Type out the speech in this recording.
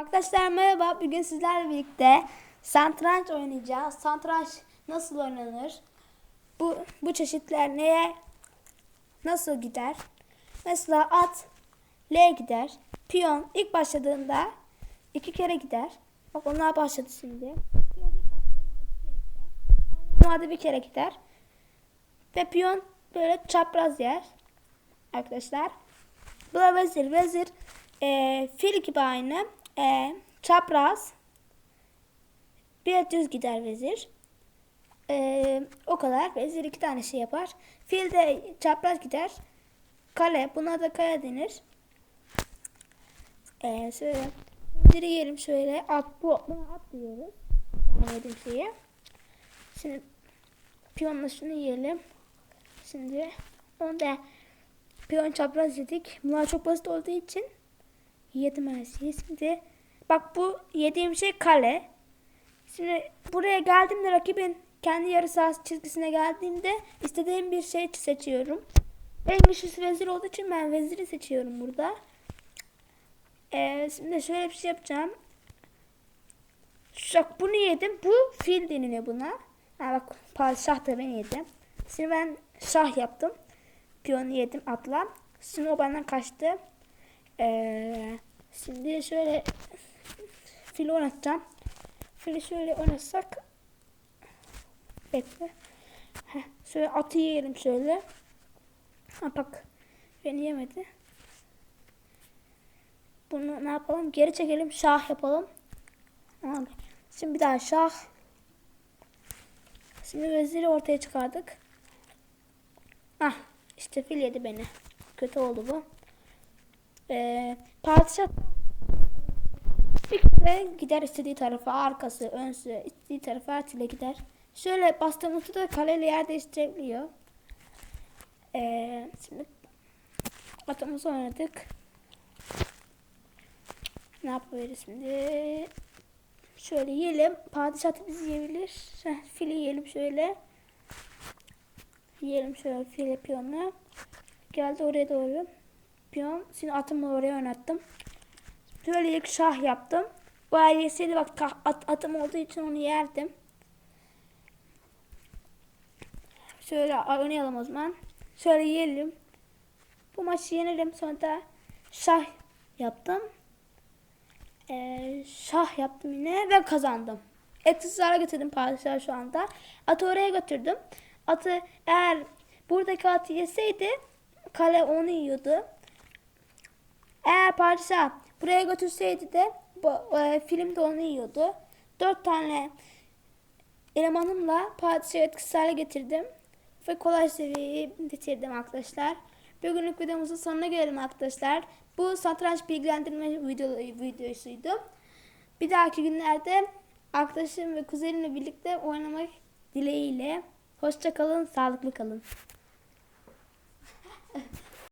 Arkadaşlar merhaba. Bugün sizlerle birlikte satranç oynayacağız. Satranç nasıl oynanır? Bu bu çeşitler neye nasıl gider? Mesela at L gider. Piyon ilk başladığında iki kere gider. Bak onlar başladı şimdi. Normalde bir kere gider. Ve piyon böyle çapraz yer. Arkadaşlar. Bu da vezir. Vezir e, fil gibi aynı. E, çapraz. Bir düz gider vezir. E, o kadar. Vezir iki tane şey yapar. Fil de çapraz gider. Kale. Buna da kale denir. E, şöyle. Veziri yiyelim şöyle. At, bu, buna at diyoruz. Yediğim şeyi. Şimdi piyonla şunu yiyelim. Şimdi onu da piyon çapraz yedik. Bunlar çok basit olduğu için yedim her şeyi. Şimdi bak bu yediğim şey kale. Şimdi buraya geldiğimde rakibin kendi yarı sahası çizgisine geldiğimde istediğim bir şey seçiyorum. En güçlüsü vezir olduğu için ben veziri seçiyorum burada. Ee, şimdi şöyle bir şey yapacağım. Şak bunu yedim. Bu fil deniliyor buna. Ha bak padişah da ben yedim. Şimdi ben şah yaptım. Piyonu yedim atla. Şimdi o benden kaçtı. Ee, şimdi şöyle fili oynatacağım. Fili şöyle oynatsak. Bekle. Heh, şöyle atı yiyelim şöyle. Ha bak. Beni yemedi. Bunu ne yapalım? Geri çekelim. Şah yapalım. Tamam. Şimdi bir daha şah. Şimdi veziri ortaya çıkardık. Ah işte fil yedi beni. Kötü oldu bu. Ee, padişah bir gider istediği tarafa arkası önsü istediği tarafa her türlü gider. Şöyle bastığımızda da kaleyle yer değiştirebiliyor. Ee, şimdi atımızı oynadık. Ne yapabiliriz şimdi? Şöyle yiyelim. Padişah bizi yiyebilir. Heh, Fili yiyelim şöyle. Yiyelim şöyle file piyonu. Geldi oraya doğru. Piyon. Şimdi atımı oraya oynattım. Şöyle ilk şah yaptım. Bu ailesiydi bak at, atım olduğu için onu yerdim. Şöyle oynayalım o zaman. Şöyle yiyelim. Bu maçı yenelim. Sonra da şah yaptım. Ee, şah yaptım yine ve kazandım. Etkisiz hale getirdim padişahı şu anda. Atı oraya götürdüm. Atı eğer buradaki atı yeseydi kale onu yiyordu. Eğer padişah buraya götürseydi de bu, e, film de onu yiyordu. Dört tane elemanımla padişahı etkisiz hale getirdim. Ve kolay seviyeyi bitirdim arkadaşlar. Bugünlük videomuzun sonuna gelelim arkadaşlar. Bu satranç bilgilendirme video, videosuydu. Bir dahaki günlerde arkadaşım ve kuzenimle birlikte oynamak dileğiyle. Hoşça kalın, sağlıklı kalın.